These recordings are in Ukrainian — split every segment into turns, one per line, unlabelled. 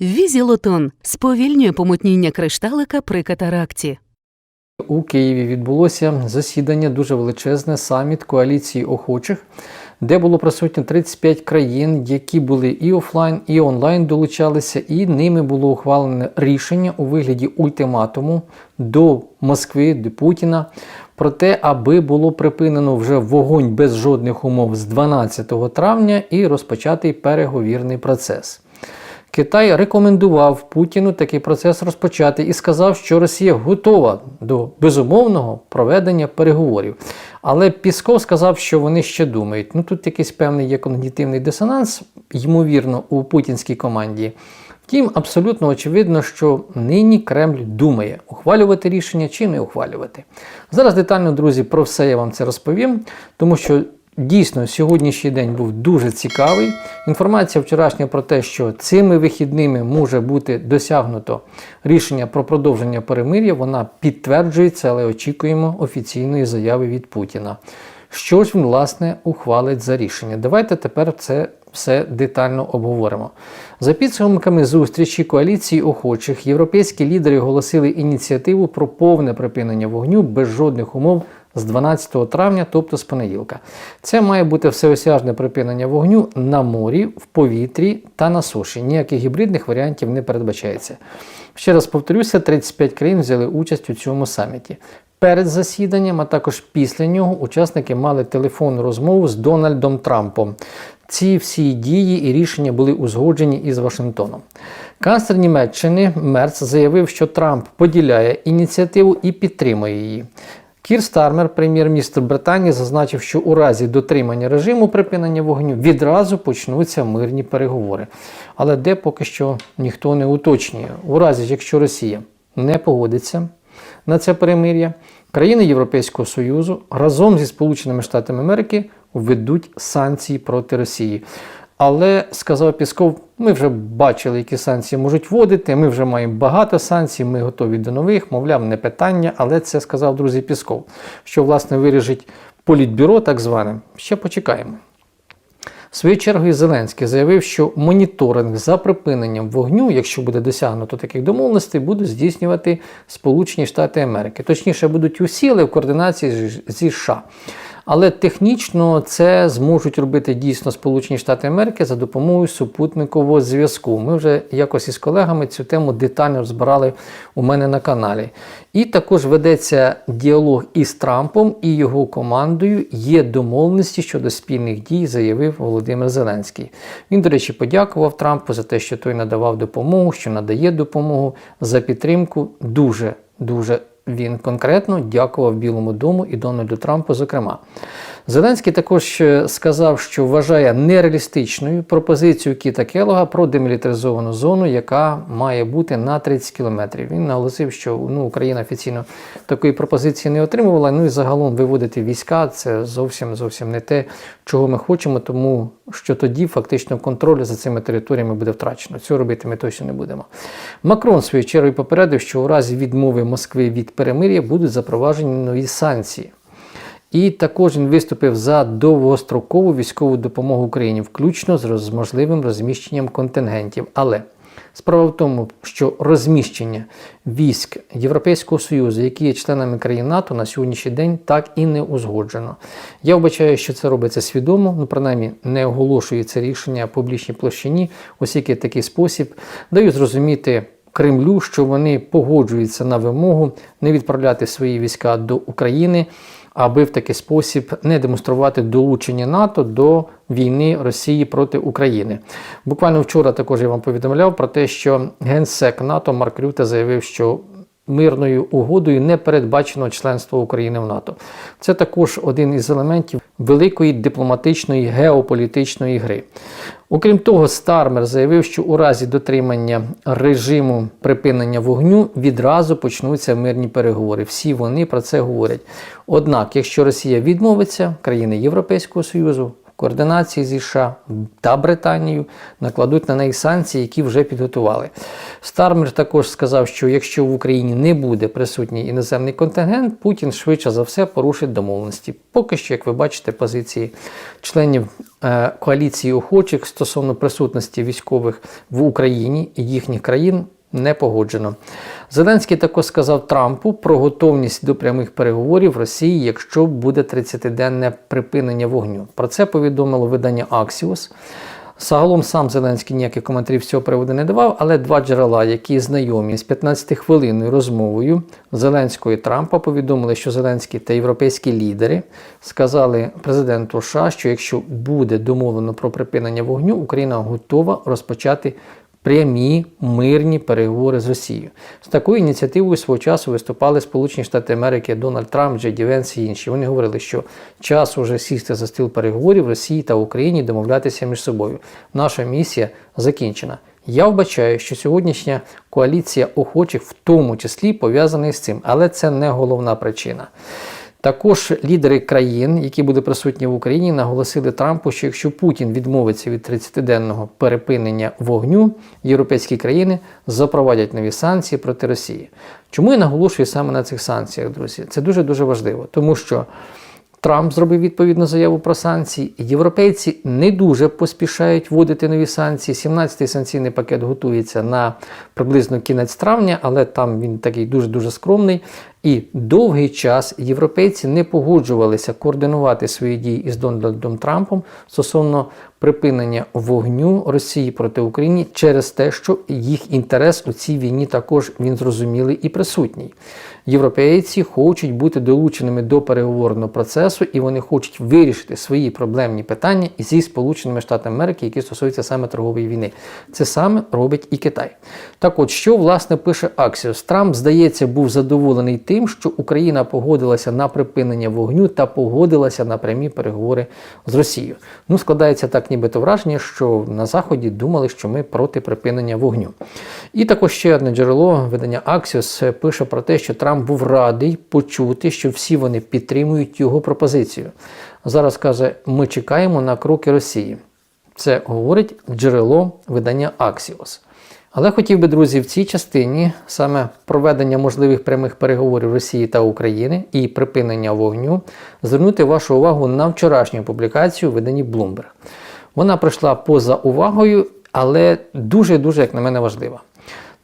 Візілотон сповільнює помутніння кришталика при катаракті.
У Києві відбулося засідання дуже величезне саміт коаліції охочих, де було присутньо 35 країн, які були і офлайн, і онлайн долучалися, і ними було ухвалене рішення у вигляді ультиматуму до Москви, до Путіна про те, аби було припинено вже вогонь без жодних умов з 12 травня і розпочатий переговірний процес. Китай рекомендував Путіну такий процес розпочати і сказав, що Росія готова до безумовного проведення переговорів. Але Пісков сказав, що вони ще думають. Ну тут якийсь певний є когнітивний дисонанс, ймовірно, у путінській команді. Втім, абсолютно очевидно, що нині Кремль думає, ухвалювати рішення чи не ухвалювати. Зараз детально, друзі, про все я вам це розповім, тому що Дійсно, сьогоднішній день був дуже цікавий. Інформація вчорашня про те, що цими вихідними може бути досягнуто рішення про продовження перемир'я, вона підтверджується, але очікуємо офіційної заяви від Путіна. Що ж він, власне, ухвалить за рішення? Давайте тепер це все детально обговоримо. За підсумками зустрічі коаліції охочих, європейські лідери оголосили ініціативу про повне припинення вогню без жодних умов з 12 травня, тобто з понеділка. Це має бути всеосяжне припинення вогню на морі, в повітрі та на суші. Ніяких гібридних варіантів не передбачається. Ще раз повторюся: 35 країн взяли участь у цьому саміті. Перед засіданням, а також після нього, учасники мали телефонну розмову з Дональдом Трампом. Ці всі дії і рішення були узгоджені із Вашингтоном. Канцлер Німеччини Мерц заявив, що Трамп поділяє ініціативу і підтримує її. Кір Стармер, прем'єр-міністр Британії, зазначив, що у разі дотримання режиму припинення вогню відразу почнуться мирні переговори. Але де поки що ніхто не уточнює. У разі, якщо Росія не погодиться на це перемир'я, країни Європейського Союзу разом зі Сполученими Штатами Америки введуть санкції проти Росії. Але сказав Пісков, ми вже бачили, які санкції можуть вводити. Ми вже маємо багато санкцій, ми готові до нових, мовляв, не питання. Але це сказав друзі Пісков, що власне вирішить політбюро, так зване. Ще почекаємо. В свою чергу Зеленський заявив, що моніторинг за припиненням вогню, якщо буде досягнуто таких домовленостей, будуть здійснювати Сполучені Штати Америки. Точніше, будуть усі, але в координації зі США. Але технічно це зможуть робити дійсно Сполучені Штати Америки за допомогою супутникового зв'язку. Ми вже якось із колегами цю тему детально розбирали у мене на каналі. І також ведеться діалог із Трампом і його командою. Є домовленості щодо спільних дій, заявив Володимир Зеленський. Він, до речі, подякував Трампу за те, що той надавав допомогу, що надає допомогу за підтримку. Дуже дуже він конкретно дякував Білому дому і Дональду Трампу, зокрема. Зеленський також сказав, що вважає нереалістичною пропозицію Кіта Келога про демілітаризовану зону, яка має бути на 30 кілометрів. Він наголосив, що ну, Україна офіційно такої пропозиції не отримувала. Ну і загалом виводити війська це зовсім зовсім не те, чого ми хочемо, тому що тоді фактично контроль за цими територіями буде втрачено. Цього робити ми точно не будемо. Макрон свою чергою попередив, що у разі відмови Москви від перемир'я будуть запроваджені нові санкції. І також він виступив за довгострокову військову допомогу Україні, включно з можливим розміщенням контингентів. Але справа в тому, що розміщення військ Європейського Союзу, які є членами країн НАТО, на сьогоднішній день так і не узгоджено. Я вбачаю, що це робиться свідомо, ну принаймні не оголошується рішення публічній площині, оскільки такий спосіб даю зрозуміти. Кремлю, що вони погоджуються на вимогу не відправляти свої війська до України, аби в такий спосіб не демонструвати долучення НАТО до війни Росії проти України. Буквально вчора також я вам повідомляв про те, що генсек НАТО Марк Рюте заявив, що мирною угодою не передбачено членство України в НАТО. Це також один із елементів великої дипломатичної геополітичної гри. Окрім того, Стармер заявив, що у разі дотримання режиму припинення вогню відразу почнуться мирні переговори. Всі вони про це говорять. Однак, якщо Росія відмовиться, країни Європейського Союзу, координації зі США та Британією накладуть на неї санкції, які вже підготували. Стармер також сказав, що якщо в Україні не буде присутній іноземний контингент, Путін швидше за все порушить домовленості. Поки що, як ви бачите, позиції членів е, коаліції охочих стосовно присутності військових в Україні і їхніх країн не погоджено. Зеленський також сказав Трампу про готовність до прямих переговорів Росії, якщо буде 30-денне припинення вогню. Про це повідомило видання Axios. Загалом сам Зеленський ніяких коментарів з цього приводу не давав, але два джерела, які знайомі з 15-хвилинною розмовою Зеленського і Трампа, повідомили, що Зеленський та європейські лідери сказали президенту США, що якщо буде домовлено про припинення вогню, Україна готова розпочати прямі мирні переговори з Росією. З такою ініціативою свого часу виступали Сполучені Штати Америки, Дональд Трамп, Джей Ді Венс і інші. Вони говорили, що час уже сісти за стіл переговорів Росії та Україні домовлятися між собою. Наша місія закінчена. Я вбачаю, що сьогоднішня коаліція охочих в тому числі пов'язана з цим, але це не головна причина. Також лідери країн, які були присутні в Україні, наголосили Трампу, що якщо Путін відмовиться від 30-денного перепинення вогню, європейські країни запровадять нові санкції проти Росії. Чому я наголошую саме на цих санкціях, друзі? Це дуже дуже важливо, тому що. Трамп зробив відповідну заяву про санкції. Європейці не дуже поспішають вводити нові санкції. 17-й санкційний пакет готується на приблизно кінець травня, але там він такий дуже-дуже скромний. І довгий час європейці не погоджувалися координувати свої дії із Дональдом Трампом стосовно припинення вогню Росії проти України через те, що їх інтерес у цій війні також він зрозумілий і присутній. Європейці хочуть бути долученими до переговорного процесу, і вони хочуть вирішити свої проблемні питання зі Сполученими Штатами Америки, які стосуються саме торгової війни. Це саме робить і Китай. Так от, що власне пише Аксіос? Трамп, здається, був задоволений тим, що Україна погодилася на припинення вогню та погодилася на прямі переговори з Росією. Ну, складається так, нібито враження, що на Заході думали, що ми проти припинення вогню. І також ще одне джерело видання Axios пише про те, що Трамп був радий почути, що всі вони підтримують його пропозицію. Зараз каже: ми чекаємо на кроки Росії. Це говорить джерело видання Axios. Але хотів би, друзі, в цій частині саме проведення можливих прямих переговорів Росії та України і припинення вогню звернути вашу увагу на вчорашню публікацію в Bloomberg. Вона пройшла поза увагою, але дуже-дуже, як на мене, важлива.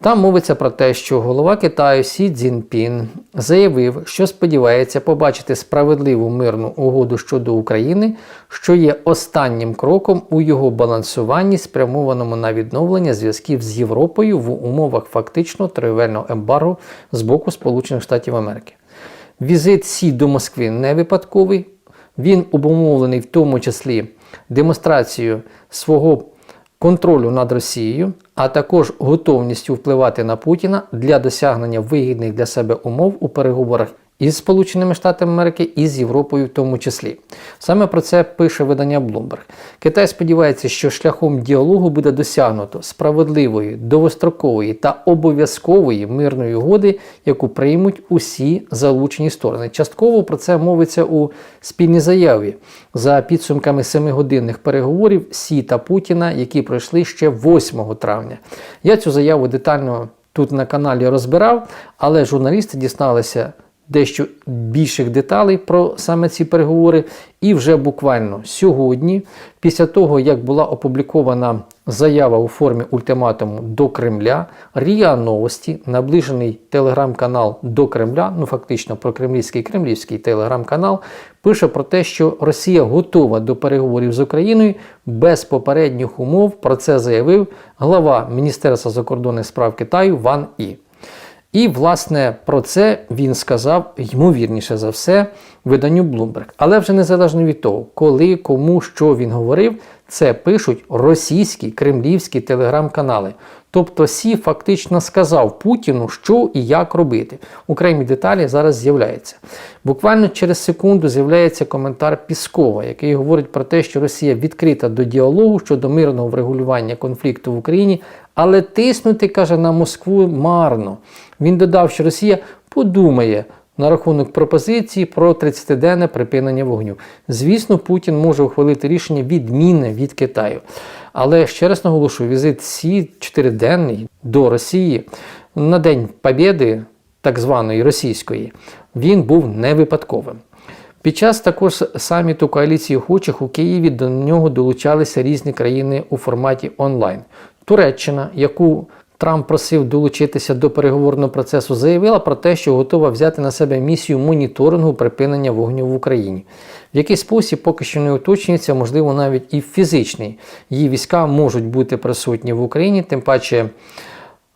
Там мовиться про те, що голова Китаю Сі Цзіньпін заявив, що сподівається побачити справедливу мирну угоду щодо України, що є останнім кроком у його балансуванні, спрямованому на відновлення зв'язків з Європою в умовах фактично торговельного ембарго з боку Сполучених Штатів Америки. Візит Сі до Москви не випадковий. Він обумовлений в тому числі демонстрацією свого контролю над Росією, а також готовністю впливати на Путіна для досягнення вигідних для себе умов у переговорах із Сполученими Штатами Америки і з Європою в тому числі. Саме про це пише видання Bloomberg. Китай сподівається, що шляхом діалогу буде досягнуто справедливої, довгострокової та обов'язкової мирної угоди, яку приймуть усі залучені сторони. Частково про це мовиться у спільній заяві за підсумками семигодинних переговорів Сі та Путіна, які пройшли ще 8 травня. Я цю заяву детально тут на каналі розбирав, але журналісти дізналися дещо більших деталей про саме ці переговори. І вже буквально сьогодні, після того, як була опублікована заява у формі ультиматуму до Кремля, Ріа Новості, наближений телеграм-канал до Кремля, ну фактично про кремлівський кремлівський телеграм-канал, пише про те, що Росія готова до переговорів з Україною без попередніх умов. Про це заявив глава Міністерства закордонних справ Китаю Ван І. І, власне, про це він сказав, ймовірніше за все, виданню Bloomberg. Але вже незалежно від того, коли, кому, що він говорив, це пишуть російські кремлівські телеграм-канали. Тобто Сі фактично сказав Путіну, що і як робити. Окремі деталі зараз з'являються. Буквально через секунду з'являється коментар Піскова, який говорить про те, що Росія відкрита до діалогу щодо мирного врегулювання конфлікту в Україні, але тиснути, каже, на Москву марно. Він додав, що Росія подумає на рахунок пропозиції про 30-денне припинення вогню. Звісно, Путін може ухвалити рішення відмінне від Китаю. Але ще раз наголошую, візит Сі 4-денний до Росії на День Побєди, так званої російської, він був не випадковим. Під час також саміту коаліції охочих у Києві до нього долучалися різні країни у форматі онлайн. Туреччина, яку Трамп просив долучитися до переговорного процесу, заявила про те, що готова взяти на себе місію моніторингу припинення вогню в Україні. В який спосіб поки що не уточнюється, можливо, навіть і фізичний. Її війська можуть бути присутні в Україні, тим паче.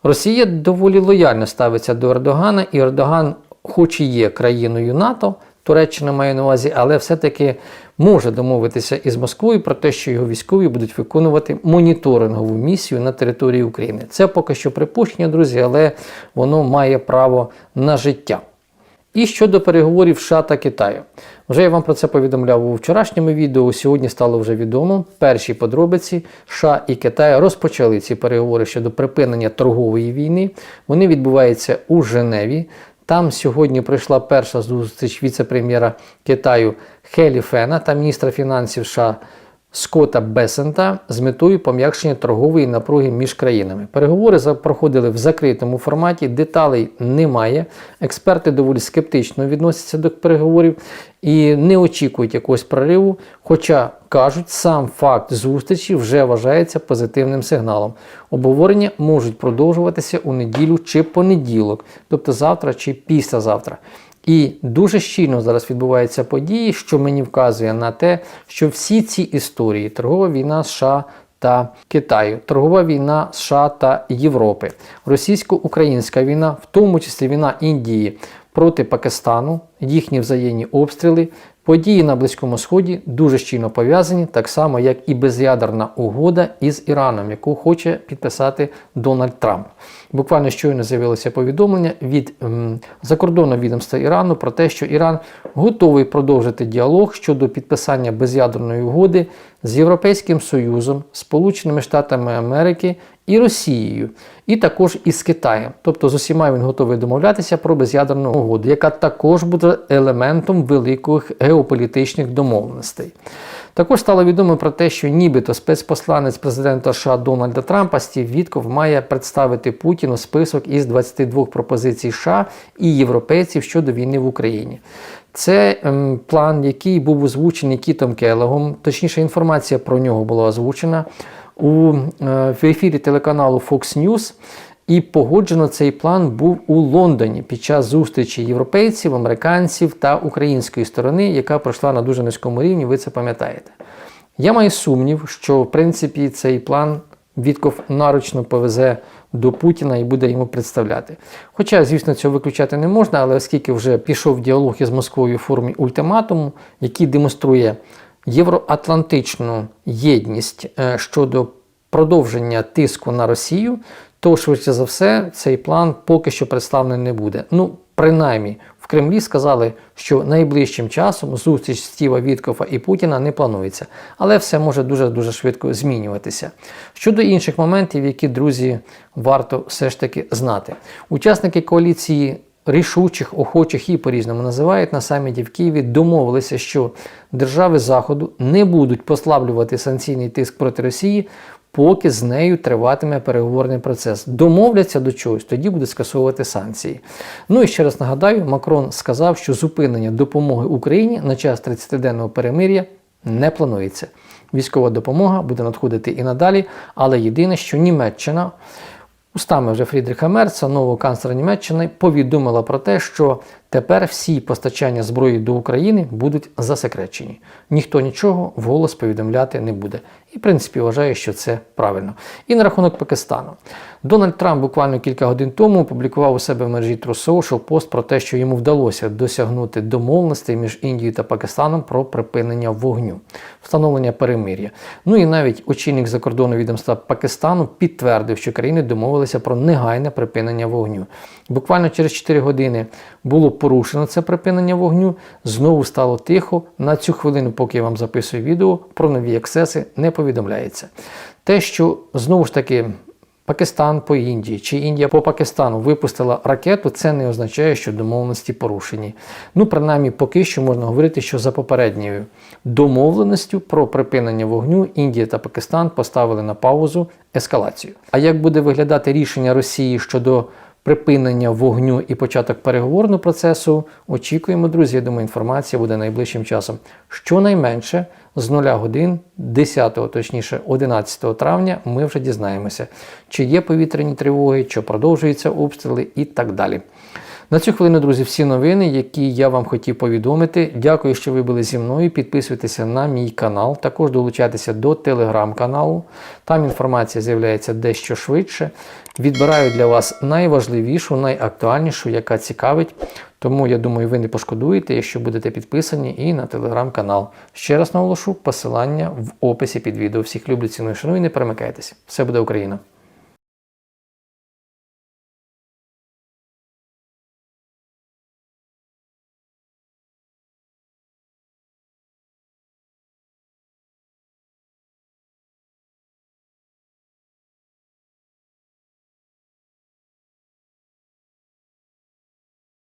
Росія доволі лояльно ставиться до Ердогана, і Ердоган, хоч і є країною НАТО, Туреччина має на увазі, але все-таки може домовитися із Москвою про те, що його військові будуть виконувати моніторингову місію на території України. Це поки що припущення, друзі, але воно має право на життя. І щодо переговорів США та Китаю. Вже я вам про це повідомляв у вчорашньому відео. Сьогодні стало вже відомо. Перші подробиці США і Китай розпочали ці переговори щодо припинення торгової війни. Вони відбуваються у Женеві. Там сьогодні прийшла перша зустріч віце-прем'єра Китаю Хелі Фена та міністра фінансів США Скотта Бесента з метою пом'якшення торгової напруги між країнами. Переговори проходили в закритому форматі, деталей немає. Експерти доволі скептично відносяться до переговорів і не очікують якогось прориву. Хоча кажуть, сам факт зустрічі вже вважається позитивним сигналом. Обговорення можуть продовжуватися у неділю чи понеділок, тобто завтра чи післязавтра. І дуже щільно зараз відбуваються події, що мені вказує на те, що всі ці історії торгова війна США та Китаю, торгова війна США та Європи, російсько-українська війна, в тому числі війна Індії проти Пакистану, їхні взаємні обстріли, події на Близькому Сході дуже щільно пов'язані, так само як і без'ядерна угода із Іраном, яку хоче підписати Дональд Трамп. Буквально щойно з'явилося повідомлення від ем, закордонного відомства Ірану про те, що Іран готовий продовжити діалог щодо підписання без'ядерної угоди з Європейським Союзом, Сполученими Штатами Америки і Росією, і також із Китаєм. Тобто з усіма він готовий домовлятися про без'ядерну угоду, яка також буде елементом великих геополітичних домовленостей. Також стало відомо про те, що нібито спецпосланець президента США Дональда Трампа Стів Вітков має представити Путіну список із 22 пропозицій США і європейців щодо війни в Україні. Це ем, план, який був озвучений Кітом Келегом, точніше, інформація про нього була озвучена у е, в ефірі телеканалу Fox News. І погоджено цей план був у Лондоні під час зустрічі європейців, американців та української сторони, яка пройшла на дуже низькому рівні, ви це пам'ятаєте. Я маю сумнів, що в принципі цей план Вітков наручно повезе до Путіна і буде йому представляти. Хоча, звісно, цього виключати не можна, але оскільки вже пішов діалог із Москвою у формі ультиматуму, який демонструє євроатлантичну єдність е, щодо продовження тиску на Росію, то швидше за все цей план поки що представлений не буде. Ну, принаймні, в Кремлі сказали, що найближчим часом зустріч Стіва Віткофа і Путіна не планується, але все може дуже дуже швидко змінюватися. Щодо інших моментів, які друзі варто все ж таки знати, учасники коаліції. Рішучих, охочих і по-різному називають на саміті в Києві, домовилися, що держави Заходу не будуть послаблювати санкційний тиск проти Росії, поки з нею триватиме переговорний процес. Домовляться до чогось, тоді буде скасовувати санкції. Ну і ще раз нагадаю, Макрон сказав, що зупинення допомоги Україні на час 30-денного перемир'я не планується. Військова допомога буде надходити і надалі, але єдине, що Німеччина. Устами вже Фрідріха Мерца, нового канцлера Німеччини, повідомила про те, що тепер всі постачання зброї до України будуть засекречені. Ніхто нічого вголос повідомляти не буде. І, в принципі, вважаю, що це правильно. І на рахунок Пакистану. Дональд Трамп буквально кілька годин тому опублікував у себе в мережі True Social пост про те, що йому вдалося досягнути домовленостей між Індією та Пакистаном про припинення вогню, встановлення перемир'я. Ну і навіть очільник закордонного відомства Пакистану підтвердив, що країни домовилися про негайне припинення вогню. Буквально через 4 години було порушено це припинення вогню. Знову стало тихо. На цю хвилину, поки я вам записую відео, про нові ексеси не повідомляється. Те, що знову ж таки Пакистан по Індії чи Індія по Пакистану випустила ракету, це не означає, що домовленості порушені. Ну, принаймні, поки що можна говорити, що за попередньою домовленістю про припинення вогню Індія та Пакистан поставили на паузу ескалацію. А як буде виглядати рішення Росії щодо припинення вогню і початок переговорного процесу, очікуємо, друзі. Я думаю, інформація буде найближчим часом. Щонайменше з 0 годин 10, точніше 11 травня, ми вже дізнаємося, чи є повітряні тривоги, чи продовжуються обстріли і так далі. На цю хвилину, друзі, всі новини, які я вам хотів повідомити. Дякую, що ви були зі мною. Підписуйтеся на мій канал, також долучайтеся до телеграм-каналу. Там інформація з'являється дещо швидше. Відбираю для вас найважливішу, найактуальнішу, яка цікавить. Тому я думаю, ви не пошкодуєте, якщо будете підписані і на телеграм-канал. Ще раз наголошу посилання в описі під відео. Всіх люблю, ціную, шаную, не перемикайтеся. Все буде Україна!